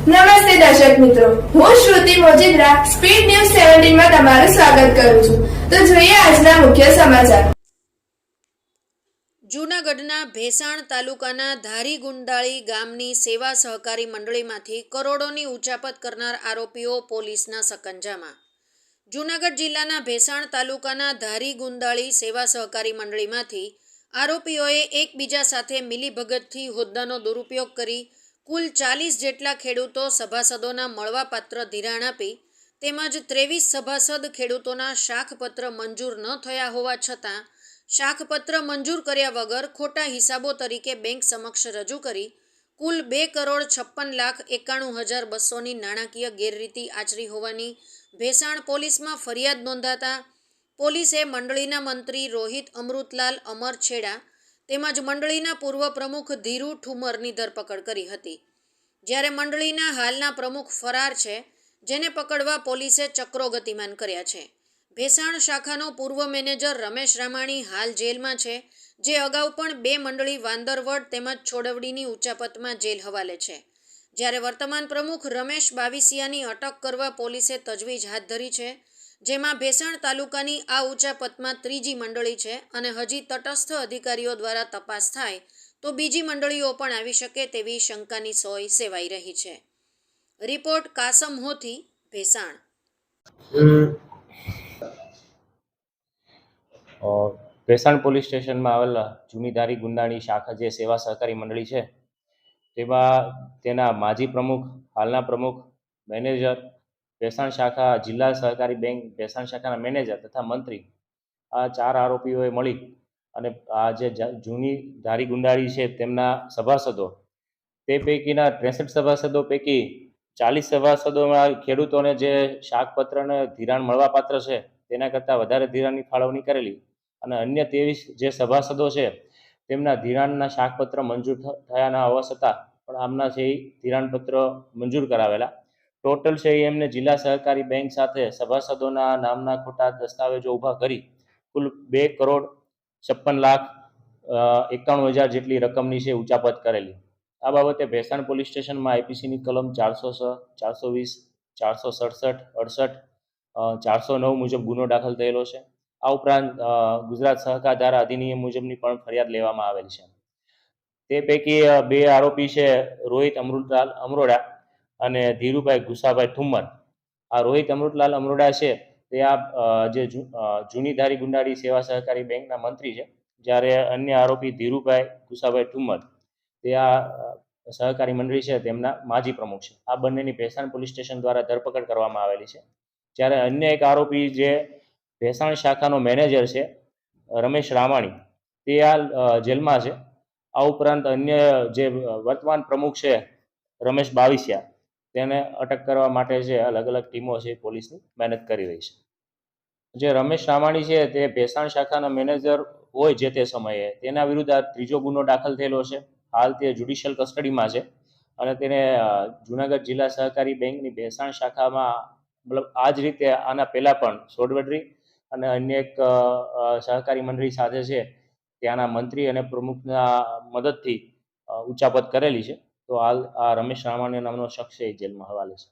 નમસ્તે દર્શક મિત્રો. હું શ્રુતિ મોજીદ્રા, સ્પીડ ન્યૂઝ સેવન્ટીનમાં તમારું સ્વાગત કરું છું. તો જોઈએ આજના મુખ્ય સમાચાર. જૂનાગઢના ભેસાણ તાલુકાના ધારીગુંડાળી ગામની સેવા સહકારી મંડળીમાંથી કરોડોની ઉચાપત કરનાર આરોપીઓ પોલીસના સકંજામાં. જૂનાગઢ જિલ્લાના ભેસાણ તાલુકાના ધારીગુંદાળી સેવા સહકારી મંડળીમાંથી આરોપીઓએ એકબીજા સાથે મિલીભગતથી હોદ્દાનો દુરુપયોગ કરી કુલ ચાલીસ જેટલા ખેડૂતો સભાસદોના મળવાપાત્ર ધિરાણ આપી તેમજ ત્રેવીસ સભાસદ ખેડૂતોના શાખપત્ર મંજૂર ન થયા હોવા છતાં શાખપત્ર મંજૂર કર્યા વગર ખોટા હિસાબો તરીકે બેંક સમક્ષ રજૂ કરી કુલ બે કરોડ છપ્પન લાખ એકાણું હજાર બસોની નાણાકીય ગેરરીતિ આચરી હોવાની ભેસાણ પોલીસમાં ફરિયાદ નોંધાતા પોલીસે મંડળીના મંત્રી રોહિત અમૃતલાલ, અમર છેડા તેમજ મંડળીના પૂર્વ પ્રમુખ ધીરુ ઠુમરની ધરપકડ કરી હતી. જ્યારે મંડળીના હાલના પ્રમુખ ફરાર છે, જેને પકડવા પોલીસે ચક્રો ગતિમાન કર્યા છે. ભેસાણ શાખાનો પૂર્વ મેનેજર રમેશ રામાણી હાલ જેલમાં છે, જે અગાઉ પણ બે મંડળી વાંદરવડ તેમજ છોડવડીની ઉચ્ચાપતમાં જેલ હવાલે છે. જ્યારે વર્તમાન પ્રમુખ રમેશ બાવિસિયાની અટક કરવા પોલીસે તજવીજ હાથ ધરી છે, જેમાં ભેસાણ તાલુકાની આ ઉચ્ચાપતમાં ત્રીજી મંડળી છે અને હજી તટસ્થ અધિકારીઓ દ્વારા તપાસ થાય તો બીજી મંડળીઓ પણ આવી શકે તેવી શંકાની સોય સેવાઈ રહી છે. રિપોર્ટ કાસમ હોથી ભેસાણ. ભેસાણ પોલીસ સ્ટેશનમાં આવેલા જુમીદારી ગુંદાણી શાખા જે સેવા સહકારી મંડળી છે, તેમાં તેના માજી પ્રમુખ, હાલના પ્રમુખ, મેનેજર, ભેસાણ શાખા જિલ્લા સહકારી બેંક, ભેસાણ શાખાના મેનેજર તથા મંત્રી આ ચાર આરોપીઓએ મળી અને આ જે જૂની ધારી ગુંડાળી છે તેમના સભાસદો, તે પૈકીના ત્રેસઠ સભાસદો પૈકી ચાલીસ સભાસદોમાં ખેડૂતોને જે શાકપત્રને ધિરાણ મળવાપાત્ર છે, તેના કરતાં વધારે ધિરાણની ફાળવણી કરેલી. અને અન્ય ત્રેવીસ જે સભાસદો છે, તેમના ધિરાણના શાકપત્ર મંજૂર થયાના હોવા છતાં પણ આમના છે એ ધિરાણપત્ર મંજૂર કરાવેલા. ટોટલ છે એમને જિલ્લા સહકારી બેંક સાથે સભાસદોના નામના ખોટા દસ્તાવેજો ઊભા કરી કુલ બે કરોડ છપ્પન લાખ એકાણું હજાર જેટલી રકમની છે ઉચાપત કરેલી. આ બાબતે ભેસાણ પોલીસ સ્ટેશનમાં આઈપીસીની કલમ ચારસો છ ચારસો વીસ, ચારસો સડસઠ, અડસઠ ચારસો નવ મુજબ ગુનો દાખલ થયેલો છે. આ ઉપરાંત ગુજરાત સહકાર ધારા અધિનિયમ મુજબની પણ ફરિયાદ લેવામાં આવેલ છે. તે પૈકી બે આરોપી છે રોહિત અમૃતલાલ અમરોડા અને ધીરુભાઈ ગુસાભાઈ ઠુમ્મર. આ રોહિત અમૃતલાલ અમરોડા છે તે આ જે જૂનીધારી ગુંડાળી સેવા સહકારી બેંકના મંત્રી છે, જ્યારે અન્ય આરોપી ધીરુભાઈ ગુસાભાઈ ઠુમ્મર, તે આ સહકારી મંડળી છે, તેમના માજી પ્રમુખ છે. આ બંનેની ભેસાણ પોલીસ સ્ટેશન દ્વારા ધરપકડ કરવામાં આવેલી છે. જ્યારે અન્ય એક આરોપી જે ભેસાણ શાખાનો મેનેજર છે, રમેશ રામાણી, તે આ જેલમાં છે. આ ઉપરાંત અન્ય જે વર્તમાન પ્રમુખ છે, રમેશ બાવીસિયા, તેને અટક કરવા માટે જે અલગ અલગ ટીમો છે, પોલીસની મહેનત કરી રહી છે. જે રમેશ રામાણી છે, તે ભેસાણ શાખાના મેનેજર હોય જે તે સમયે. તેના વિરુદ્ધ આ ત્રીજો ગુનો દાખલ થયેલો છે. હાલ તે જ્યુડિશિયલ કસ્ટડીમાં છે. અને તેને જુનાગઢ જિલ્લા સહકારી બેંકની ભેસાણ શાખામાં, મતલબ આ જ રીતે આના પહેલાં પણ સોડવડરી અને અન્ય એક સહકારી મંડળી સાથે છે, ત્યાંના મંત્રી અને પ્રમુખના મદદથી ઉચ્ચાપત કરેલી છે. તો હાલ આ રમેશ રામાણી નામનો શખ્સ એ જેલમાં હવાલે છે.